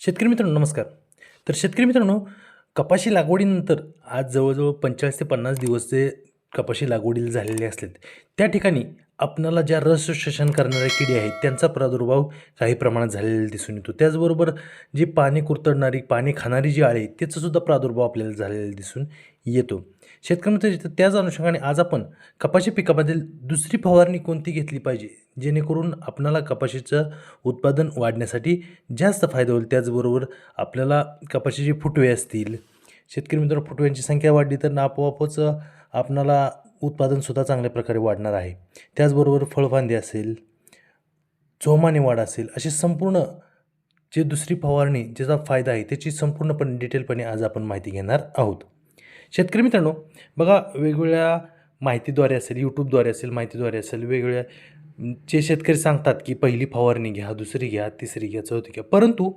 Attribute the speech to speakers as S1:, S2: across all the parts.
S1: शेतकरी मित्रांनो नमस्कार. तर शेतकरी मित्रांनो कपाशी लागवडीनंतर आज जवळजवळ पंचेचाळीस ते पन्नास दिवस जे कपाशी लागवडीला झालेले असलेत. त्या ठिकाणी आपणाला ज्या रस शोषण करणाऱ्या किडी आहेत त्यांचा प्रादुर्भाव काही प्रमाणात झालेला दिसून येतो. त्याचबरोबर जी पाणी कुरतडणारी पाणी खाणारी जी आळी आहे त्याचासुद्धा प्रादुर्भाव आपल्याला झालेला दिसून येतो. शेतकरी त्याच अनुषंगाने आज आपण कपाशी पिकामधील दुसरी फवारणी कोणती घेतली पाहिजे? जेणेकरून आपणाला कपाशीचं उत्पादन वाढण्यासाठी जास्त फायदा होईल. त्याचबरोबर आपल्याला कपाशीचे फुटवे असतील. शेतकरी मित्र फुटव्यांची संख्या वाढली तर आपोआपच आपणाला उत्पादनसुद्धा चांगल्या प्रकारे वाढणार आहे. त्याचबरोबर फळफांदी असेल जोमाने वाढ असेल अशी संपूर्ण जे दुसरी फवारणी ज्याचा फायदा आहे त्याची संपूर्णपणे डिटेलपणे आज आपण माहिती घेणार आहोत. शेतकरी मित्रांनो बघा वेगवेगळ्या माहितीद्वारे असेल यूट्यूबद्वारे असेल माहितीद्वारे असेल वेगवेगळ्या जे शेतकरी सांगतात की पहिली फवारणी घ्या दुसरी घ्या तिसरी घ्या चौथी घ्या परंतु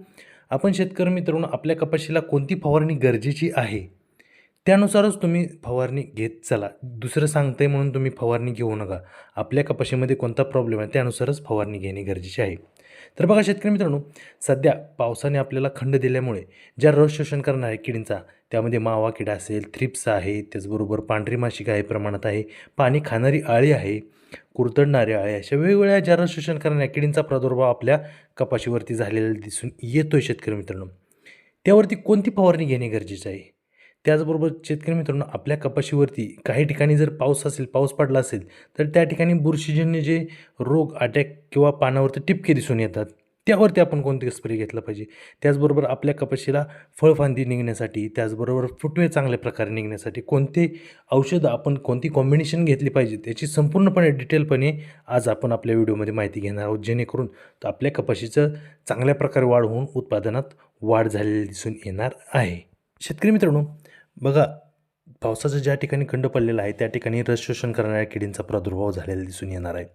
S1: आपण शेतकरी मित्रांनो आपल्या कपाशीला कोणती फवारणी गरजेची आहे? त्यानुसारच तुम्ही फवारणी घेत चला. दुसरं सांगते म्हणून तुम्ही फवारणी घेऊ नका. आपल्या कपाशीमध्ये कोणता प्रॉब्लेम आहे त्यानुसारच फवारणी घेणे गरजेचे आहे. तर बघा शेतकरी मित्रांनो सध्या पावसाने आपल्याला खंड दिल्यामुळे ज्या रस शोषण करणाऱ्या किडींचा त्यामध्ये मावा किडा असेल थ्रिप्स आहे त्याचबरोबर पांढरी माशी काही प्रमाणात आहे पाणी खाणारी आळी आहे कुरतडणारी आळे अशा वेगवेगळ्या ज्या रस शोषण करणाऱ्या किडींचा प्रादुर्भाव आपल्या कपाशीवरती झालेला दिसून येतो आहे शेतकरी मित्रांनो. त्यावरती कोणती फवारणी घेणे गरजेचे आहे? त्याचबरोबर शेतकरी मित्रांनो आपल्या कपाशीवरती काही ठिकाणी जर पाऊस असेल पाऊस पडला असेल तर त्या ठिकाणी बुरशीजन्य जे रोग अटॅक किंवा पानावरती टिपके दिसून येतात. त्यावरती आपण कोणते स्प्रे घेतला पाहिजे? त्याचबरोबर आपल्या कपाशीला फळफांदी निघण्यासाठी त्याचबरोबर फुटवे चांगल्या प्रकारे निघण्यासाठी कोणते औषधं आपण कोणती कॉम्बिनेशन घेतली पाहिजे त्याची संपूर्णपणे डिटेलपणे आज आपण आपल्या व्हिडिओमध्ये माहिती घेणार आहोत. जेणेकरून तर आपल्या कपाशीचं चांगल्या प्रकारे वाढ होऊन उत्पादनात वाढ झालेली दिसून येणार आहे. शेतकरी मित्रांनो बघा पावसाचं ज्या ठिकाणी खंड पडलेला आहे त्या ठिकाणी रस शोषण करणाऱ्या किडींचा प्रादुर्भाव झालेला दिसून येणार आहे.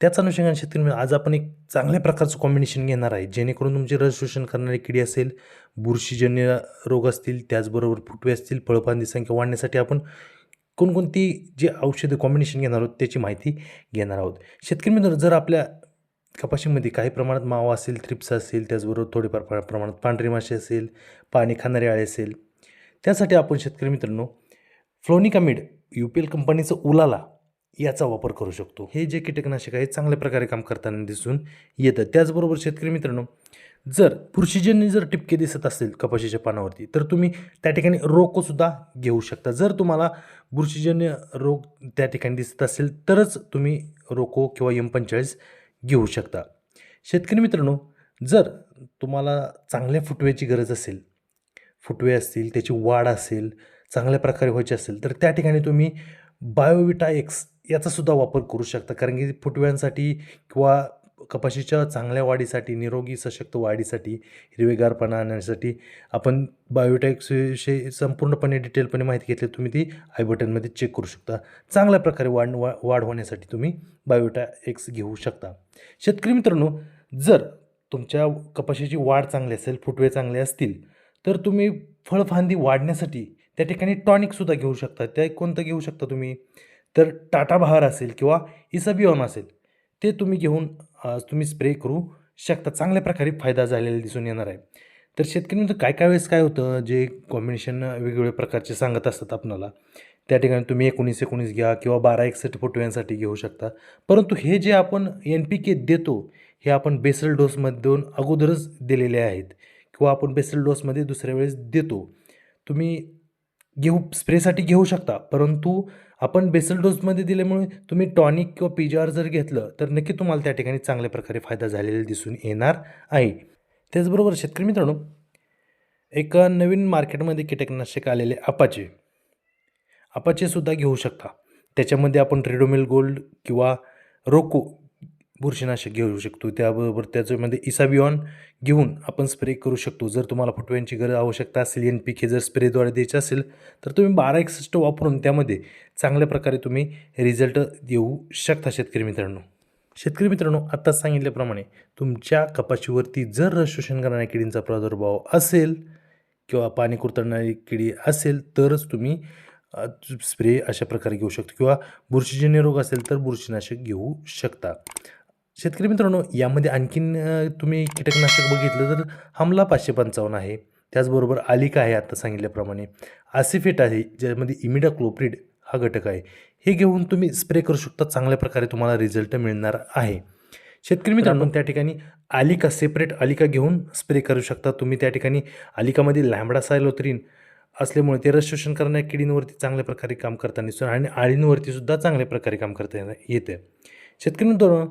S1: त्याच अनुषंगाने शेतकरी आज आपण एक चांगल्या प्रकारचं कॉम्बिनेशन घेणार आहे जेणेकरून तुमची रस शोषण करणारी किडी असेल बुरशीजन्य रोग असतील त्याचबरोबर फुटवे असतील फळपांदी संख्या वाढण्यासाठी आपण कोणकोणती जे औषधं कॉम्बिनेशन घेणार आहोत त्याची माहिती घेणार आहोत. शेतकरी मित्र जर आपल्या कपाशीमध्ये काही प्रमाणात मावा असेल थ्रिप्स असेल त्याचबरोबर थोडेफार प्र- प्रमाणात पांढरी माशी असेल पाणी खाणारे आळे असेल त्यासाठी आपण शेतकरी मित्रांनो फ्लोनिकामिड यू पी एल कंपनीचं उलाला याचा वापर करू शकतो. हे जे कीटकनाशक आहे चांगल्या प्रकारे काम करताना दिसून येतं. त्याचबरोबर शेतकरी मित्रांनो जर बुरशीजन्य जर टिपके दिसत असेल कपाशीच्या पानावरती तर तुम्ही त्या ठिकाणी रोगसुद्धा घेऊ शकता. जर तुम्हाला बुरशीजन्य रोग त्या ठिकाणी दिसत असेल तरच तुम्ही रोको किंवा एम पंचेचाळीस घेऊ शकता. शेतकरी मित्रांनो जर तुम्हाला चांगल्या फुटव्याची गरज असेल फुटवे असतील त्याची वाढ असेल चांगल्या प्रकारे व्हायची असेल तर त्या ठिकाणी तुम्ही बायोविटा एक्स याचासुद्धा वापर करू शकता. कारण की फुटव्यांसाठी किंवा कपाशीच्या चांगल्या वाढीसाठी निरोगी सशक्त वाढीसाठी हिरवेगारपणा आणण्यासाठी आपण बायोटेक्सविषयी संपूर्णपणे डिटेलपणे माहिती घेतली तुम्ही ती आय बटनमध्ये चेक करू शकता. चांगल्या प्रकारे वाढ वा वाढ होण्यासाठी तुम्ही बायोविटा एक्स घेऊ शकता. शेतकरी मित्रांनो जर तुमच्या कपाशीची वाढ चांगली असेल फुटवे चांगले असतील तर तुम्ही फळफांदी वाढण्यासाठी त्या ठिकाणी टॉनिकसुद्धा घेऊ शकता. त्या कोणतं घेऊ शकता तुम्ही? तर टाटा बहार असेल किंवा इसाबिऑन असेल ते तुम्ही घेऊन तुम्ही स्प्रे करू शकता. चांगल्या प्रकारे फायदा झालेला दिसून येणार आहे. तर शेतकरी काय काय वेळेस काय होतं? जे कॉम्बिनेशन वेगवेगळ्या प्रकारचे सांगत असतात आपणाला त्या ठिकाणी तुम्ही एकोणीस एकोणीस घ्या किंवा बारा एकसष्ट फुटव्यांसाठी घेऊ शकता. परंतु हे जे आपण एन पी के देतो हे आपण बेसल डोसमधून अगोदरच दिलेले आहेत. किंवा आपण बेसल डोसमध्ये दुसऱ्या वेळेस देतो. तुम्ही घेऊ स्प्रेसाठी घेऊ शकता. परंतु आपण बेसल डोसमध्ये दिल्यामुळे तुम्ही टॉनिक किंवा पी आर जर घेतलं तर नक्की तुम्हाला त्या ठिकाणी चांगल्या प्रकारे फायदा झालेला दिसून येणार आहे. त्याचबरोबर शेतकरी मित्रांनो एका नवीन मार्केटमध्ये कीटकनाशक आलेले अपाचे अपाचेसुद्धा घेऊ शकता. त्याच्यामध्ये आपण रेडोमिल गोल्ड किंवा रोको बुरशीनाशक घेऊ शकतो. त्याबरोबर त्याच्यामध्ये इसाबिऑन घेऊन आपण स्प्रे करू शकतो. जर तुम्हाला फुटव्यांची गरज आवश्यकता असेल एन पी के जर स्प्रेद्वारे द्यायचं असेल तर तुम्ही बारा एकसष्ट वापरून त्यामध्ये चांगल्या प्रकारे तुम्ही रिझल्ट देऊ शकता शेतकरी मित्रांनो. शेतकरी मित्रांनो आत्ताच सांगितल्याप्रमाणे तुमच्या कपाशीवरती जर रस शोषण करणाऱ्या किडींचा प्रादुर्भाव असेल किंवा पाणी कुरतडणारी किडी असेल तरच तुम्ही स्प्रे अशा प्रकारे घेऊ शकता. किंवा बुरशीजन्य रोग असेल तर बुरशीनाशक घेऊ शकता. शेतकरी मित्रांनो यामध्ये आणखीन तुम्ही कीटकनाशक बघितलं तर हमला पाचशे पंचावन्न आहे. त्याचबरोबर आलिका आहे आता सांगितल्याप्रमाणे. आसिफेट आहे ज्यामध्ये इमिडाक्लोप्रिड हा घटक आहे. हे घेऊन तुम्ही स्प्रे करू शकता चांगल्या प्रकारे तुम्हाला रिझल्ट मिळणार आहे. शेतकरी मित्रांनो त्या ठिकाणी आलिका सेपरेट आलिका घेऊन स्प्रे करू शकता. तुम्ही त्या ठिकाणी आलिकामध्ये लॅम्बडा सायलोत्रीन असल्यामुळे ते रस शोषण करणाऱ्या किडींवरती चांगल्या प्रकारे काम करताना दिसतं आणि आळींवरती सुद्धा चांगल्या प्रकारे काम करता येते. शेतकरी मित्रांनो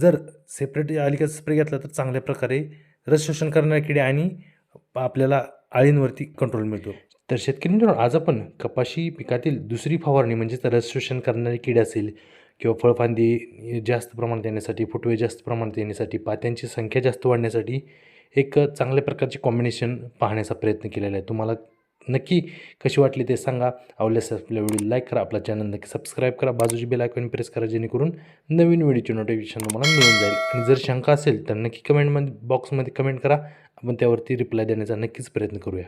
S1: जर सेपरेट आलिका स्प्रे घेतला तर चांगल्या प्रकारे रस शोषण करणारे किडे आणि आपल्याला आळींवरती कंट्रोल मिळतो. तर शेतकरी मित्रांनो आज आपण कपाशी पिकातील दुसरी फवारणी म्हणजेच रस शोषण करणारी किडे असेल किंवा फळफांदी जास्त प्रमाणात येण्यासाठी फुटवे जास्त प्रमाणात येण्यासाठी पात्यांची संख्या जास्त वाढण्यासाठी एक चांगल्या प्रकारची कॉम्बिनेशन पाहण्याचा प्रयत्न केलेला आहे. तुम्हाला नक्की कशी वाटली ते सांगा. आवडल्यास आपल्या व्हिडिओ लाईक करा. आपला चॅनल नक्की सबस्क्राईब करा. बाजूची बेल आयकॉन प्रेस करा जेणेकरून नवीन व्हिडिओचे नोटिफिकेशन तुम्हाला मिळून जाईल. आणि जर शंका असेल तर नक्की कमेंटमध्ये बॉक्समध्ये कमेंट करा. आपण त्यावरती रिप्लाय देण्याचा नक्कीच प्रयत्न करूया.